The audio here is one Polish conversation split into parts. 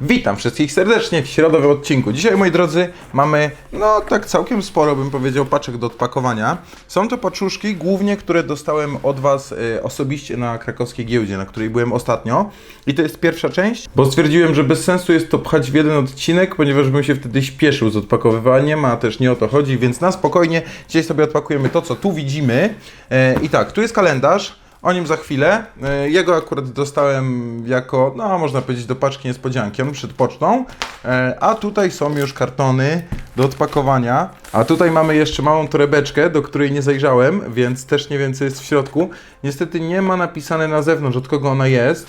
Witam wszystkich serdecznie w środowym odcinku. Dzisiaj, moi drodzy, mamy, no tak całkiem sporo, bym powiedział, paczek do odpakowania. Są to paczuszki, głównie, które dostałem od Was e, osobiście na krakowskiej giełdzie, na której byłem ostatnio. I to jest pierwsza część, bo stwierdziłem, że bez sensu jest to pchać w jeden odcinek, ponieważ bym się wtedy śpieszył z odpakowywaniem, a też nie o to chodzi, więc na spokojnie dzisiaj sobie odpakujemy to, co tu widzimy. E, I tak, tu jest kalendarz. O nim za chwilę. E, Jego akurat dostałem jako, no można powiedzieć, do paczki niespodzianki. On przed pocztą. E, A tutaj są już kartony do odpakowania. A tutaj mamy jeszcze małą torebeczkę, do której nie zajrzałem, więc też nie wiem, co jest w środku. Niestety nie ma napisane na zewnątrz, od kogo ona jest.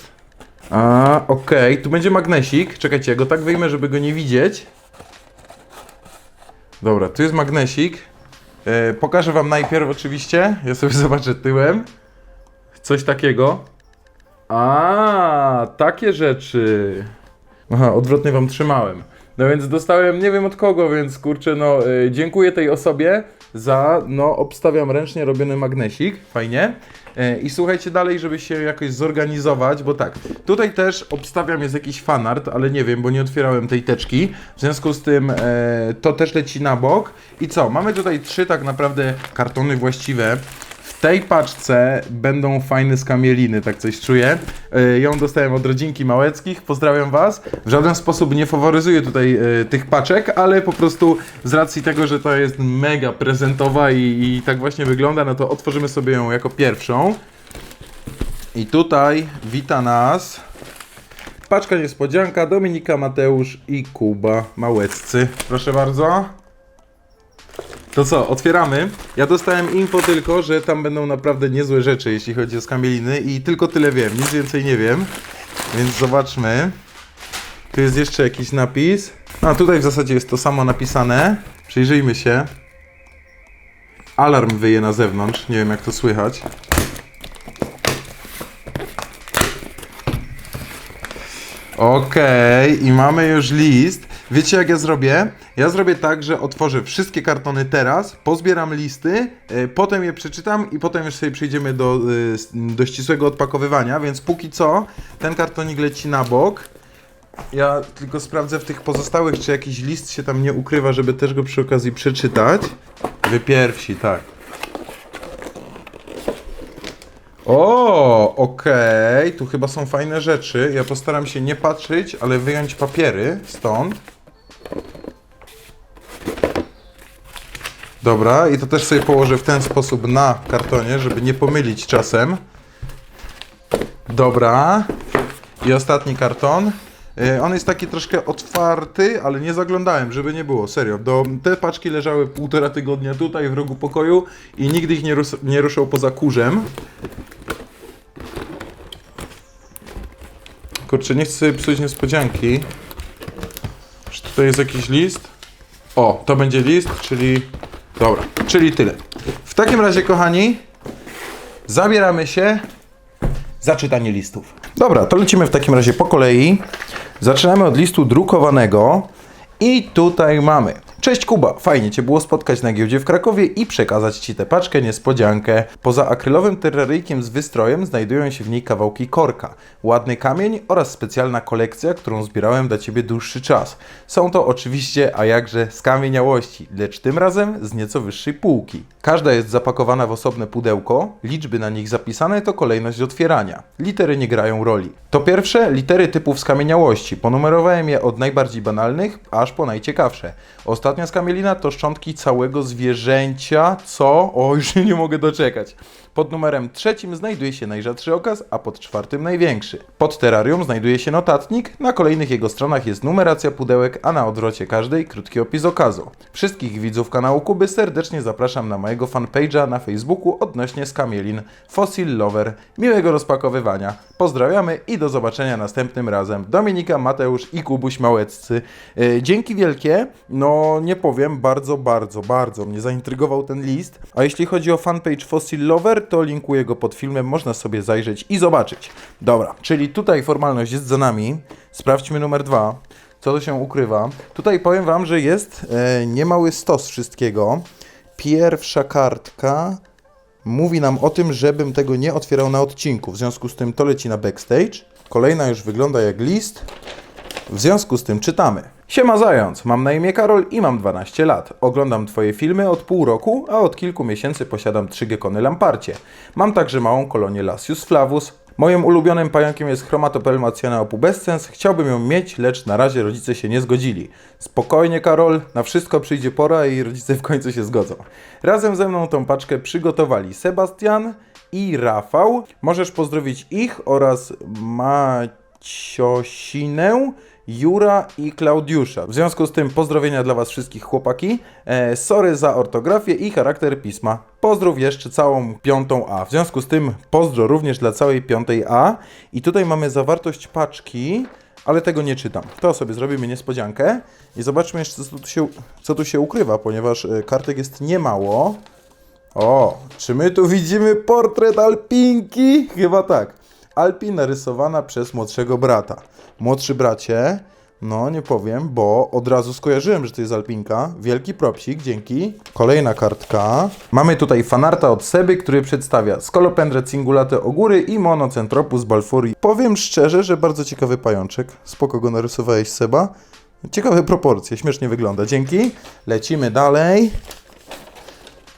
A, okej. Tu będzie magnesik. Czekajcie, ja go tak wyjmę, żeby go nie widzieć. Dobra, tu jest magnesik. E, pokażę Wam najpierw oczywiście. Ja sobie zobaczę tyłem. Coś takiego. A, takie rzeczy. Aha, odwrotnie wam trzymałem. No więc dostałem, nie wiem od kogo, więc kurczę, no y, dziękuję tej osobie za, no obstawiam ręcznie robiony magnesik, fajnie. Y, I słuchajcie dalej, żeby się jakoś zorganizować, bo tak, tutaj też obstawiam jest jakiś fanart, ale nie wiem, bo nie otwierałem tej teczki. W związku z tym e, to też leci na bok. I co, mamy tutaj trzy tak naprawdę kartony właściwe. Tej paczce będą fajne skamieliny, tak coś czuję. Y, Ją dostałem od rodzinki Małeckich, pozdrawiam Was. W żaden sposób nie faworyzuję tutaj y, tych paczek, ale po prostu z racji tego, że to jest mega prezentowa i, i tak właśnie wygląda, no to otworzymy sobie ją jako pierwszą. I tutaj wita nas paczka niespodzianka Dominika Mateusz i Kuba Małeccy. Proszę bardzo. To co, otwieramy. Ja dostałem info tylko, że tam będą naprawdę niezłe rzeczy, jeśli chodzi o skamieliny i tylko tyle wiem, nic więcej nie wiem. Więc zobaczmy. Tu jest jeszcze jakiś napis. A tutaj w zasadzie jest to samo napisane. Przyjrzyjmy się. Alarm wyje na zewnątrz, nie wiem jak to słychać. Okej, i mamy już list. Wiecie jak ja zrobię? Ja zrobię tak, że otworzę wszystkie kartony teraz, pozbieram listy, y, potem je przeczytam i potem już sobie przejdziemy do, y, do ścisłego odpakowywania, więc póki co ten kartonik leci na bok. Ja tylko sprawdzę w tych pozostałych, czy jakiś list się tam nie ukrywa, żeby też go przy okazji przeczytać. Wy pierwsi, tak. O, okej, tu chyba są fajne rzeczy. Ja postaram się nie patrzeć, ale wyjąć papiery stąd. Dobra, i to też sobie położę w ten sposób na kartonie, żeby nie pomylić czasem. Dobra. I ostatni karton. Y, On jest taki troszkę otwarty, ale nie zaglądałem, żeby nie było, serio. Do, te paczki leżały półtora tygodnia tutaj w rogu pokoju i nigdy ich nie, rus- nie ruszał poza kurzem. Kurczę, nie chcę sobie psuć niespodzianki. Czy tutaj jest jakiś list? O, to będzie list, czyli... Dobra, czyli tyle. W takim razie, kochani, zabieramy się za czytanie listów. Dobra, to lecimy w takim razie po kolei. Zaczynamy od listu drukowanego. I tutaj mamy. Cześć Kuba, fajnie Cię było spotkać na giełdzie w Krakowie i przekazać Ci tę paczkę niespodziankę. Poza akrylowym terraryjkiem z wystrojem znajdują się w niej kawałki korka, ładny kamień oraz specjalna kolekcja, którą zbierałem dla Ciebie dłuższy czas. Są to oczywiście, a jakże, skamieniałości, lecz tym razem z nieco wyższej półki. Każda jest zapakowana w osobne pudełko, liczby na nich zapisane to kolejność otwierania. Litery nie grają roli. To pierwsze litery typów skamieniałości. Ponumerowałem je od najbardziej banalnych, aż po najciekawsze. Ostatnia skamielina to szczątki całego zwierzęcia, co... O, już nie mogę doczekać. Pod numerem trzecim znajduje się najrzadszy okaz, a pod czwartym największy. Pod terrarium znajduje się notatnik, na kolejnych jego stronach jest numeracja pudełek, a na odwrocie każdej krótki opis okazu. Wszystkich widzów kanału Kuby serdecznie zapraszam na mojego fanpage'a na Facebooku odnośnie skamielin Fossil Lover. Miłego rozpakowywania. Pozdrawiamy i do zobaczenia następnym razem. Dominika, Mateusz i Kubuś Małeccy. E, dzięki wielkie. No nie powiem, bardzo, bardzo, bardzo mnie zaintrygował ten list. A jeśli chodzi o fanpage Fossil Lover, to linkuję go pod filmem, można sobie zajrzeć i zobaczyć. Dobra, czyli tutaj formalność jest za nami. Sprawdźmy numer dwa. Co to się ukrywa? Tutaj powiem Wam, że jest e, niemały stos wszystkiego. Pierwsza kartka mówi nam o tym, żebym tego nie otwierał na odcinku. W związku z tym to leci na backstage. Kolejna już wygląda jak list. W związku z tym czytamy. Siema Zając, mam na imię Karol i mam 12 lat. Oglądam Twoje filmy od pół roku, a od kilku miesięcy posiadam trzy gekony lamparcie. Mam także małą kolonię Lasius flavus. Moim ulubionym pająkiem jest Chromatopelmatiana opubescens. Chciałbym ją mieć, lecz na razie rodzice się nie zgodzili. Spokojnie Karol, na wszystko przyjdzie pora i rodzice w końcu się zgodzą. Razem ze mną tą paczkę przygotowali Sebastian i Rafał. Możesz pozdrowić ich oraz Maciosinę, Jura i Klaudiusza. W związku z tym pozdrowienia dla Was wszystkich chłopaki. E, sorry za ortografię i charakter pisma. Pozdrów jeszcze całą piątą A. W związku z tym pozdro również dla całej piątej A. I tutaj mamy zawartość paczki, ale tego nie czytam. To sobie zrobimy niespodziankę i zobaczmy jeszcze co tu się, co tu się ukrywa, ponieważ e, kartek jest niemało. O, czy my tu widzimy portret Alpinki? Chyba tak. Alpi narysowana przez młodszego brata. Młodszy bracie, no nie powiem, bo od razu skojarzyłem, że to jest Alpinka. Wielki propsik, dzięki. Kolejna kartka. Mamy tutaj fanarta od Seby, który przedstawia Scolopendrę cingulate ogóry i Monocentropus balfouri. Powiem szczerze, że bardzo ciekawy pajączek. Spoko go narysowałeś, Seba. Ciekawe proporcje, śmiesznie wygląda. Dzięki. Lecimy dalej.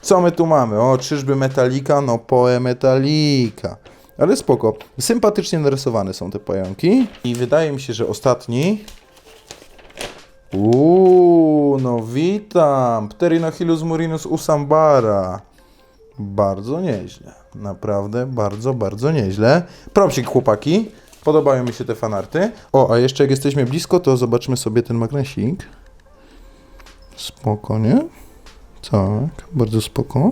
Co my tu mamy? O, czyżby metalika? No, poe metalika. Ale spoko. Sympatycznie narysowane są te pająki. I wydaje mi się, że ostatni. Uuu, no witam. Pterinochilus murinus usambara. Bardzo nieźle. Naprawdę bardzo, bardzo nieźle. Propsik chłopaki. Podobają mi się te fanarty. O, a jeszcze jak jesteśmy blisko, to zobaczmy sobie ten magnesik. Spoko, nie? Tak, bardzo spoko.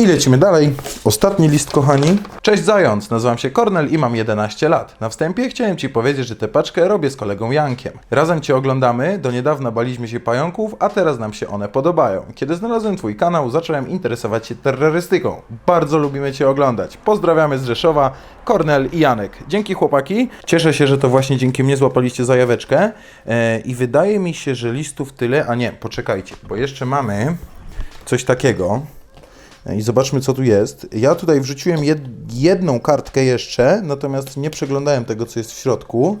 I lecimy dalej. Ostatni list, kochani. Cześć Zając, nazywam się Kornel i mam 11 lat. Na wstępie chciałem Ci powiedzieć, że tę paczkę robię z kolegą Jankiem. Razem Cię oglądamy, do niedawna baliśmy się pająków, a teraz nam się one podobają. Kiedy znalazłem Twój kanał, zacząłem interesować się terrorystyką. Bardzo lubimy Cię oglądać. Pozdrawiamy z Rzeszowa, Kornel i Janek. Dzięki chłopaki. Cieszę się, że to właśnie dzięki mnie złapaliście zajaweczkę. E, I wydaje mi się, że listów tyle, a nie, poczekajcie, bo jeszcze mamy coś takiego. I zobaczmy, co tu jest. Ja tutaj wrzuciłem jed jedną kartkę jeszcze, natomiast nie przeglądałem tego, co jest w środku.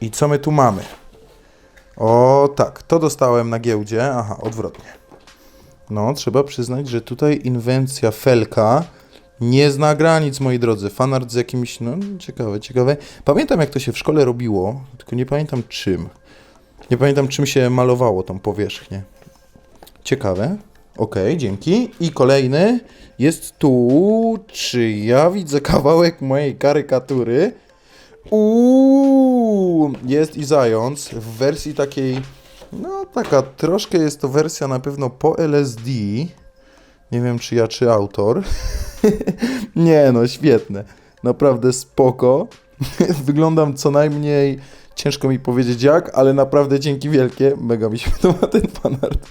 I co my tu mamy? O, tak, to dostałem na giełdzie. Aha, odwrotnie. No, trzeba przyznać, że tutaj inwencja Felka nie zna granic, moi drodzy. Fanart z jakimiś, no, ciekawe, ciekawe. Pamiętam, jak to się w szkole robiło, tylko nie pamiętam czym. Nie pamiętam, czym się malowało tą powierzchnię. Ciekawe. Okej, dzięki. I kolejny jest tu. Czy ja widzę kawałek mojej karykatury? Uuu, jest i zając w wersji takiej, no taka troszkę jest to wersja na pewno po LSD. Nie wiem czy ja, czy autor. Nie no, świetne. Naprawdę spoko. Wyglądam co najmniej, ciężko mi powiedzieć jak, ale naprawdę dzięki wielkie. Mega mi się podoba ten fanart.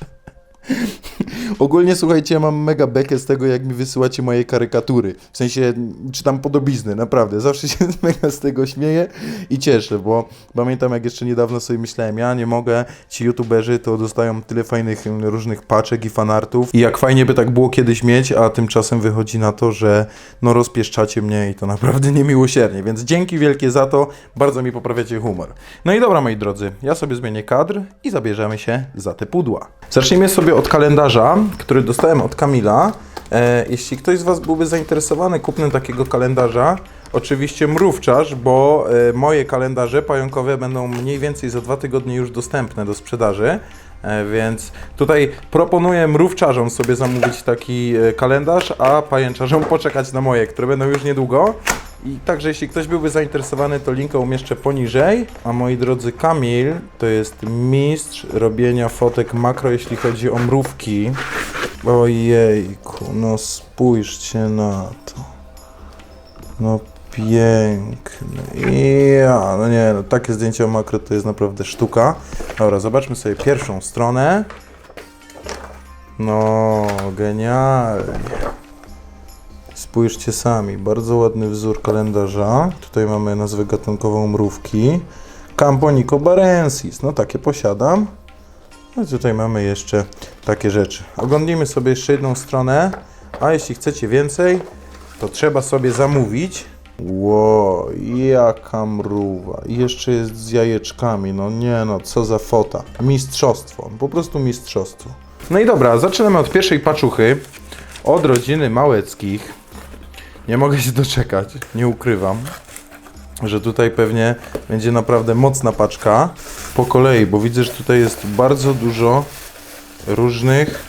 Ogólnie słuchajcie, ja mam mega bekę z tego, jak mi wysyłacie moje karykatury. W sensie czytam podobizny, naprawdę. Zawsze się mega z tego śmieję i cieszę, bo pamiętam jak jeszcze niedawno sobie myślałem, ja nie mogę, ci youtuberzy to dostają tyle fajnych mm, różnych paczek i fanartów i jak fajnie by tak było kiedyś mieć, a tymczasem wychodzi na to, że no rozpieszczacie mnie i to naprawdę niemiłosiernie, więc dzięki wielkie za to, bardzo mi poprawiacie humor. No i dobra moi drodzy, ja sobie zmienię kadr i zabierzemy się za te pudła. Zacznijmy sobie od kalendarza, który dostałem od Kamila. E, jeśli ktoś z Was byłby zainteresowany kupnem takiego kalendarza, oczywiście mrówczarz, bo e, moje kalendarze pająkowe będą mniej więcej za dwa tygodnie już dostępne do sprzedaży. E, Więc tutaj proponuję mrówczarzom sobie zamówić taki e, kalendarz, a pajęczarzom poczekać na moje, które będą już niedługo. I także jeśli ktoś byłby zainteresowany, to linka umieszczę poniżej. A moi drodzy, Kamil to jest mistrz robienia fotek makro, jeśli chodzi o mrówki. Ojejku, no spójrzcie na to. No piękne. Ja, no nie, no takie zdjęcie o makro to jest naprawdę sztuka. Dobra, zobaczmy sobie pierwszą stronę. No, genialnie. Spójrzcie sami, bardzo ładny wzór kalendarza. Tutaj mamy nazwę gatunkową mrówki. Camponico barensis, no takie posiadam. No i tutaj mamy jeszcze takie rzeczy. Oglądnijmy sobie jeszcze jedną stronę, a jeśli chcecie więcej, to trzeba sobie zamówić. Ło, jaka mruwa. I jeszcze jest z jajeczkami. No nie no, co za fota. Mistrzostwo. Po prostu mistrzostwo. No i dobra, zaczynamy od pierwszej paczuchy. Od rodziny Małeckich. Nie mogę się doczekać, nie ukrywam, że tutaj pewnie będzie naprawdę mocna paczka. Po kolei, bo widzę, że tutaj jest bardzo dużo różnych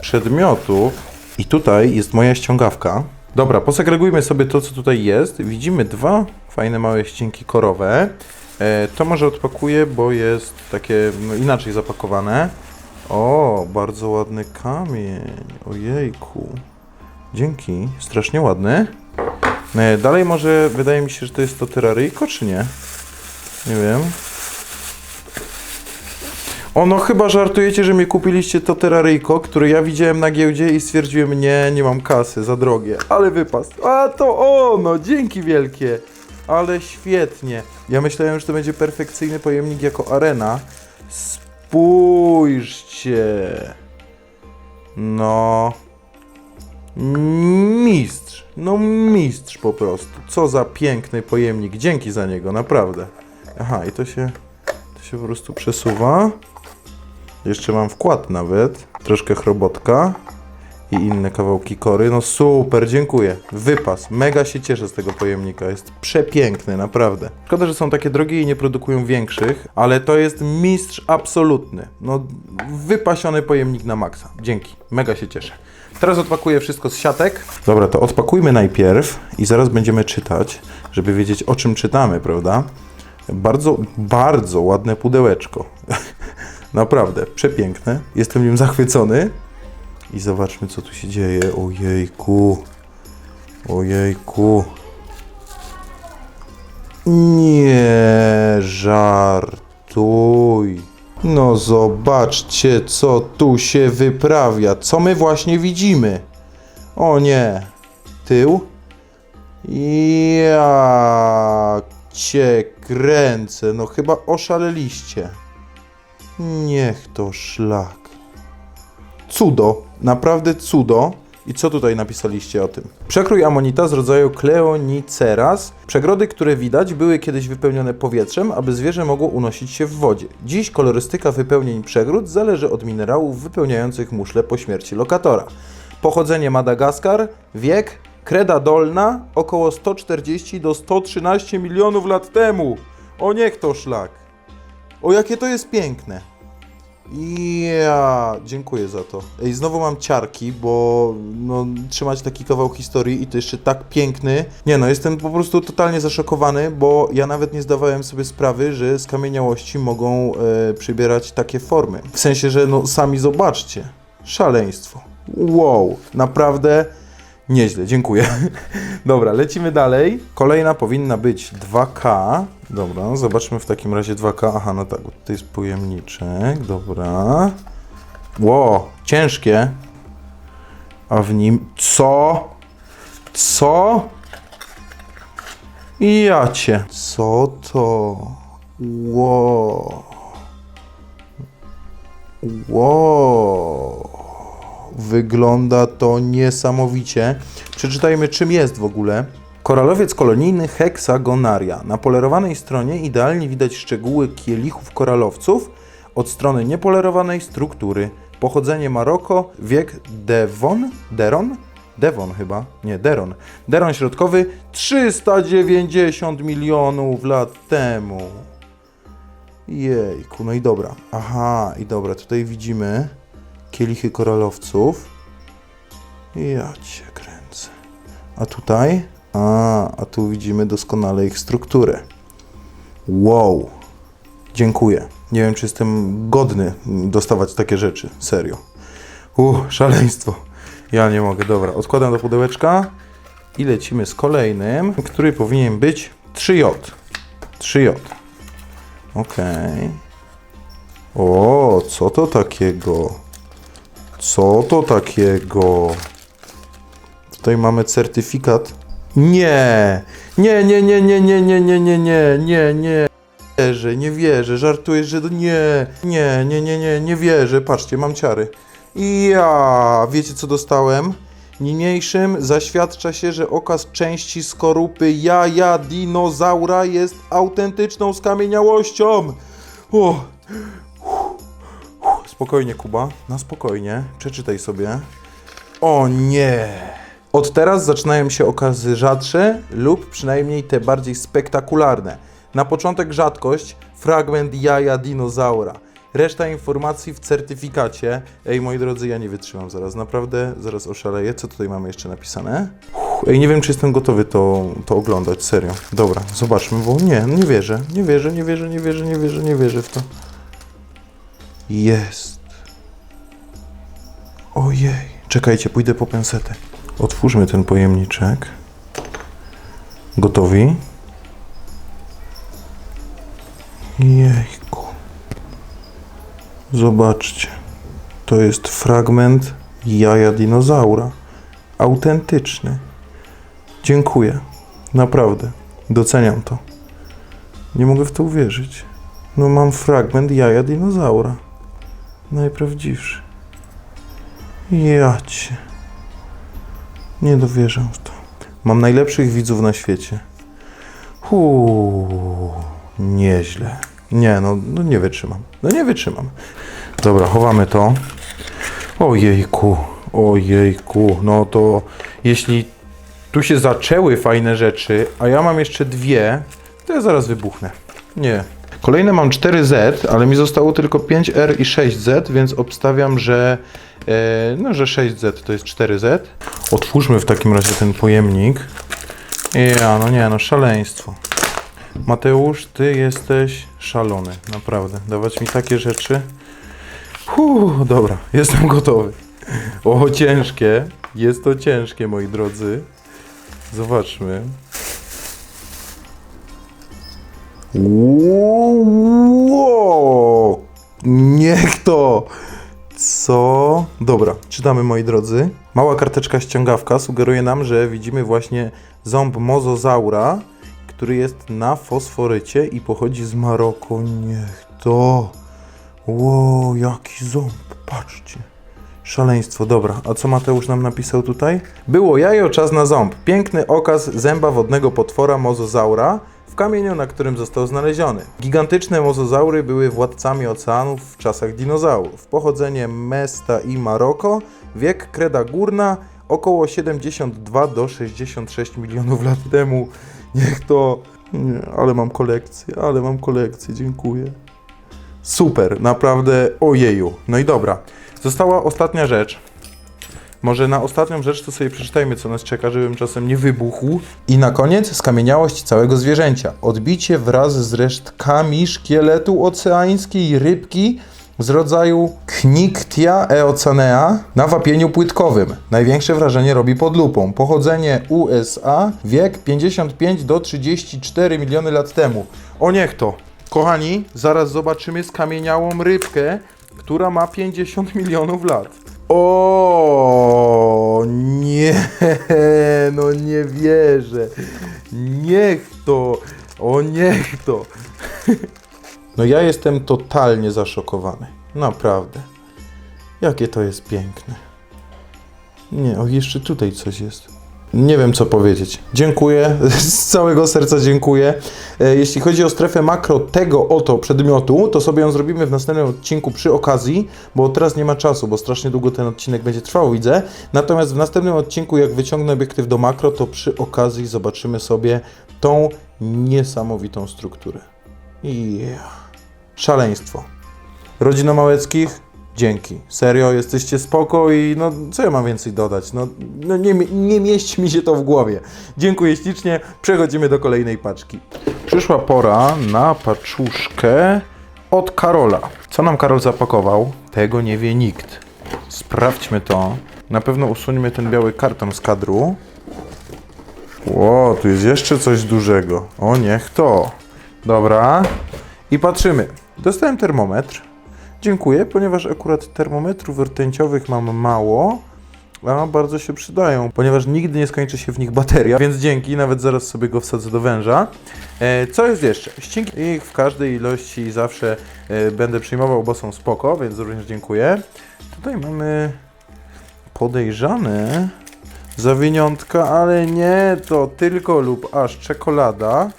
przedmiotów. I tutaj jest moja ściągawka. Dobra, posegregujmy sobie to, co tutaj jest. Widzimy dwa fajne małe ścinki korowe. E, to może odpakuję, bo jest takie no, inaczej zapakowane. O, bardzo ładny kamień. Ojejku. Dzięki, strasznie ładny. E, dalej może wydaje mi się, że to jest to terraryjko, czy nie? Nie wiem. O, no chyba żartujecie, że mi kupiliście to terraryjko, które ja widziałem na giełdzie i stwierdziłem, nie, nie mam kasy, za drogie. Ale wypas. A to ono, dzięki wielkie. Ale świetnie. Ja myślałem, że to będzie perfekcyjny pojemnik jako arena. Spójrzcie. No. Mistrz. No mistrz po prostu. Co za piękny pojemnik. Dzięki za niego, naprawdę. Aha, i to się, to się po prostu przesuwa. Jeszcze mam wkład nawet. Troszkę chrobotka. I inne kawałki kory. No super, dziękuję. Wypas. Mega się cieszę z tego pojemnika. Jest przepiękny, naprawdę. Szkoda, że są takie drogie i nie produkują większych, ale to jest mistrz absolutny. No, wypasiony pojemnik na maksa. Dzięki. Mega się cieszę. Teraz odpakuję wszystko z siatek. Dobra, to odpakujmy najpierw i zaraz będziemy czytać, żeby wiedzieć o czym czytamy, prawda? Bardzo, bardzo ładne pudełeczko. Naprawdę, przepiękne. Jestem nim zachwycony. I zobaczmy, co tu się dzieje. Ojejku. Ojejku. Nie żartuj. No zobaczcie, co tu się wyprawia. Co my właśnie widzimy? O nie. Tył? Ja cię kręcę. No chyba oszaleliście. Niech to szlak. Cudo, naprawdę cudo. I co tutaj napisaliście o tym? Przekrój amonita z rodzaju Cleoniceras. Przegrody, które widać, były kiedyś wypełnione powietrzem, aby zwierzę mogło unosić się w wodzie. Dziś kolorystyka wypełnień przegród zależy od minerałów wypełniających muszle po śmierci lokatora. Pochodzenie Madagaskar, wiek, kreda dolna, około 140 do 113 milionów lat temu. O niech to szlak. O jakie to jest piękne. Ja, dziękuję za to. Ej, znowu mam ciarki, bo no, trzymać taki kawał historii i to jeszcze tak piękny. Nie no, jestem po prostu totalnie zaszokowany, bo ja nawet nie zdawałem sobie sprawy, że skamieniałości mogą e, przybierać takie formy. W sensie, że no sami zobaczcie. Szaleństwo. Wow, naprawdę nieźle, dziękuję. Dobra, lecimy dalej. Kolejna powinna być 2K. Dobra, zobaczmy w takim razie 2K. Aha, no tak, tutaj jest pojemniczek. Dobra. Ło, ciężkie. A w nim co? Co? Ja cię. Co to? Ło. Ło. Wygląda to niesamowicie. Przeczytajmy, czym jest w ogóle. Koralowiec kolonijny Hexagonaria. Na polerowanej stronie idealnie widać szczegóły kielichów koralowców od strony niepolerowanej struktury. Pochodzenie Maroko, wiek Devon, Deron? Devon chyba, nie, Deron. Deron środkowy 390 milionów lat temu. Jejku, no i dobra. Aha, i dobra, tutaj widzimy kielichy koralowców. Ja cię kręcę. A tutaj? A, a tu widzimy doskonale ich strukturę. Wow. Dziękuję. Nie wiem, czy jestem godny dostawać takie rzeczy. Serio. Uff, szaleństwo. Ja nie mogę. Dobra, odkładam do pudełeczka i lecimy z kolejnym, który powinien być 3J. 3J. Okej. O, co to takiego? Co to takiego? Tutaj mamy certyfikat. Nie! Nie, nie, nie, nie, nie, nie, nie, nie, nie, nie, nie. Wierzę, nie wierzę, żartujesz, że nie, nie, nie, nie, nie, nie wierzę. Patrzcie, mam ciary. Ja, wiecie co dostałem? Niniejszym zaświadcza się, że okaz części skorupy jaja dinozaura jest autentyczną skamieniałością. O. Spokojnie, Kuba, na spokojnie. Przeczytaj sobie. O nie! Od teraz zaczynają się okazy rzadsze lub przynajmniej te bardziej spektakularne. Na początek rzadkość, fragment jaja dinozaura. Reszta informacji w certyfikacie. Ej, moi drodzy, ja nie wytrzymam zaraz, naprawdę, zaraz oszaleję. Co tutaj mamy jeszcze napisane? Ej, nie wiem, czy jestem gotowy to, to oglądać, serio. Dobra, zobaczmy, bo nie, nie wierzę, nie wierzę, nie wierzę, nie wierzę, nie wierzę, nie wierzę w to. Jest. Ojej. Czekajcie, pójdę po pensetę. Otwórzmy ten pojemniczek. Gotowi? Jejku. Zobaczcie. To jest fragment jaja dinozaura. Autentyczny. Dziękuję. Naprawdę. Doceniam to. Nie mogę w to uwierzyć. No mam fragment jaja dinozaura. Najprawdziwszy. Ja cię. Nie dowierzam w to. Mam najlepszych widzów na świecie. Huu, nieźle. Nie, no, no nie wytrzymam. No nie wytrzymam. Dobra, chowamy to. Ojejku, ojejku. No to jeśli tu się zaczęły fajne rzeczy, a ja mam jeszcze dwie, to ja zaraz wybuchnę. Nie. Kolejne mam 4Z, ale mi zostało tylko 5R i 6Z, więc obstawiam, że e, no, że 6Z to jest 4Z. Otwórzmy w takim razie ten pojemnik. Ja, no nie, no szaleństwo. Mateusz, ty jesteś szalony, naprawdę. Dawać mi takie rzeczy. Huh, dobra, jestem gotowy. O, ciężkie. Jest to ciężkie, moi drodzy. Zobaczmy. Wow! Niech to! Co? Dobra, czytamy moi drodzy. Mała karteczka ściągawka sugeruje nam, że widzimy właśnie ząb mozozaura, który jest na fosforycie i pochodzi z Maroko. Niech to! Wow, jaki ząb, patrzcie. Szaleństwo, dobra. A co Mateusz nam napisał tutaj? Było jajo, czas na ząb. Piękny okaz zęba wodnego potwora mozozaura w kamieniu, na którym został znaleziony. Gigantyczne mozozaury były władcami oceanów w czasach dinozaurów. Pochodzenie Mesta i Maroko, wiek kreda górna, około 72 do 66 milionów lat temu. Niech to... Nie, ale mam kolekcję, ale mam kolekcję, dziękuję. Super, naprawdę ojeju. No i dobra. Została ostatnia rzecz. Może na ostatnią rzecz to sobie przeczytajmy, co nas czeka, żebym czasem nie wybuchł. I na koniec skamieniałość całego zwierzęcia. Odbicie wraz z resztkami szkieletu oceańskiej rybki z rodzaju Kniktia eocanea na wapieniu płytkowym. Największe wrażenie robi pod lupą. Pochodzenie USA, wiek 55 do 34 miliony lat temu. O niech to. Kochani, zaraz zobaczymy skamieniałą rybkę, która ma 50 milionów lat. O nie, no nie wierzę. Niech to, o niech to. No ja jestem totalnie zaszokowany. Naprawdę. Jakie to jest piękne. Nie, o jeszcze tutaj coś jest. Nie wiem co powiedzieć. Dziękuję, z całego serca dziękuję. E, Jeśli chodzi o strefę makro tego oto przedmiotu, to sobie ją zrobimy w następnym odcinku przy okazji, bo teraz nie ma czasu, bo strasznie długo ten odcinek będzie trwał, widzę. Natomiast w następnym odcinku, jak wyciągnę obiektyw do makro, to przy okazji zobaczymy sobie tą niesamowitą strukturę. Yeah. Szaleństwo. Rodzina Małeckich, dzięki. Serio, jesteście spoko i no, co ja mam więcej dodać? No, no nie, nie mieści mi się to w głowie. Dziękuję ślicznie, przechodzimy do kolejnej paczki. Przyszła pora na paczuszkę od Karola. Co nam Karol zapakował? Tego nie wie nikt. Sprawdźmy to. Na pewno usuńmy ten biały karton z kadru. Ło, tu jest jeszcze coś dużego. O, niech to. Dobra. I patrzymy. Dostałem termometr. Dziękuję, ponieważ akurat termometrów rtęciowych mam mało, a bardzo się przydają, ponieważ nigdy nie skończy się w nich bateria, więc dzięki, nawet zaraz sobie go wsadzę do węża. E, co jest jeszcze? Ścinki w każdej ilości zawsze e, będę przyjmował, bo są spoko, więc również dziękuję. Tutaj mamy podejrzane zawiniątka, ale nie, to tylko lub aż czekolada.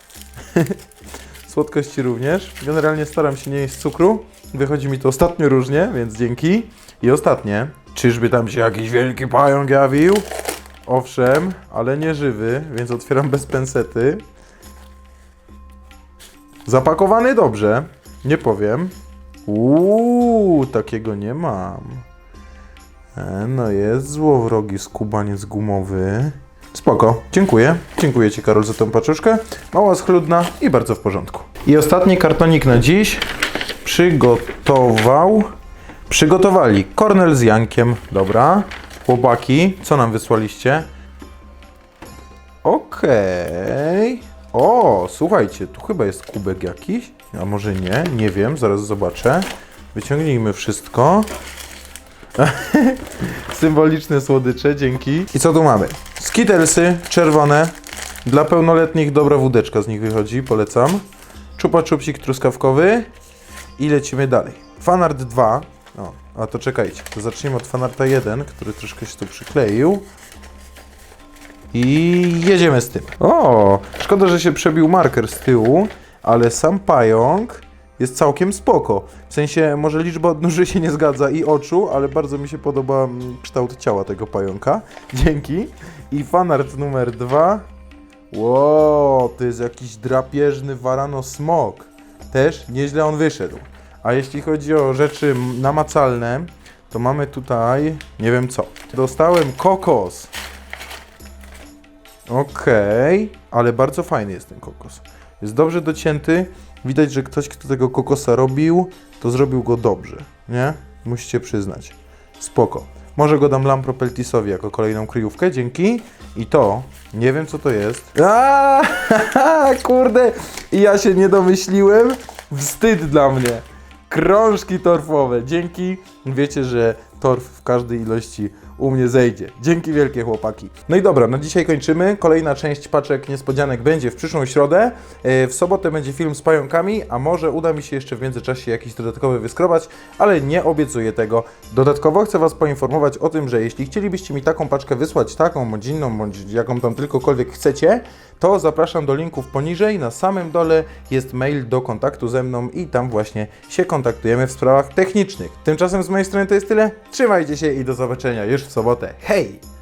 Słodkości również. Generalnie staram się nie jeść cukru. Wychodzi mi to ostatnio różnie, więc dzięki. I ostatnie. Czyżby tam się jakiś wielki pająk jawił? Owszem, ale nie żywy, więc otwieram bez pensety. Zapakowany dobrze, nie powiem. Uuu, takiego nie mam. E, no jest złowrogi skubaniec gumowy. Spoko, dziękuję. Dziękuję Ci Karol za tą paczuszkę. Mała, schludna i bardzo w porządku. I ostatni kartonik na dziś przygotował... Przygotowali Kornel z Jankiem. Dobra. Chłopaki, co nam wysłaliście? Okej. O, słuchajcie, tu chyba jest kubek jakiś. A może nie? Nie wiem, zaraz zobaczę. Wyciągnijmy wszystko. Symboliczne słodycze, dzięki. I co tu mamy? Skittlesy czerwone. Dla pełnoletnich dobra wódeczka z nich wychodzi, polecam. Czupa czupsik truskawkowy. I lecimy dalej. Fanart 2. O, a to czekajcie. To zacznijmy od Fanarta 1, który troszkę się tu przykleił. I jedziemy z tym. O, szkoda, że się przebił marker z tyłu, ale sam pająk jest całkiem spoko. W sensie, może liczba odnóży się nie zgadza i oczu, ale bardzo mi się podoba mm, kształt ciała tego pająka. Dzięki. I fanart numer dwa. Wow, to jest jakiś drapieżny warano smok. Też nieźle on wyszedł. A jeśli chodzi o rzeczy namacalne, to mamy tutaj, nie wiem co. Dostałem kokos. Okej, ale bardzo fajny jest ten kokos. Jest dobrze docięty. Widać, że ktoś, kto tego kokosa robił, to zrobił go dobrze, nie? Musicie przyznać. Spoko. Może go dam Lampropeltisowi jako kolejną kryjówkę, dzięki. I to, nie wiem co to jest. A, kurde, ja się nie domyśliłem. Wstyd dla mnie. Krążki torfowe. Dzięki. Wiecie, że torf w każdej ilości u mnie zejdzie. Dzięki wielkie chłopaki. No i dobra, na dzisiaj kończymy. Kolejna część paczek niespodzianek będzie w przyszłą środę. E, W sobotę będzie film z pająkami, a może uda mi się jeszcze w międzyczasie jakiś dodatkowy wyskrobać, ale nie obiecuję tego. Dodatkowo chcę Was poinformować o tym, że jeśli chcielibyście mi taką paczkę wysłać, taką bądź inną, bądź jaką tam tylkokolwiek chcecie, to zapraszam do linków poniżej. Na samym dole jest mail do kontaktu ze mną i tam właśnie się kontaktujemy w sprawach technicznych. Tymczasem z mojej strony to jest tyle. Trzymajcie się i do zobaczenia już w sobotę. Hej!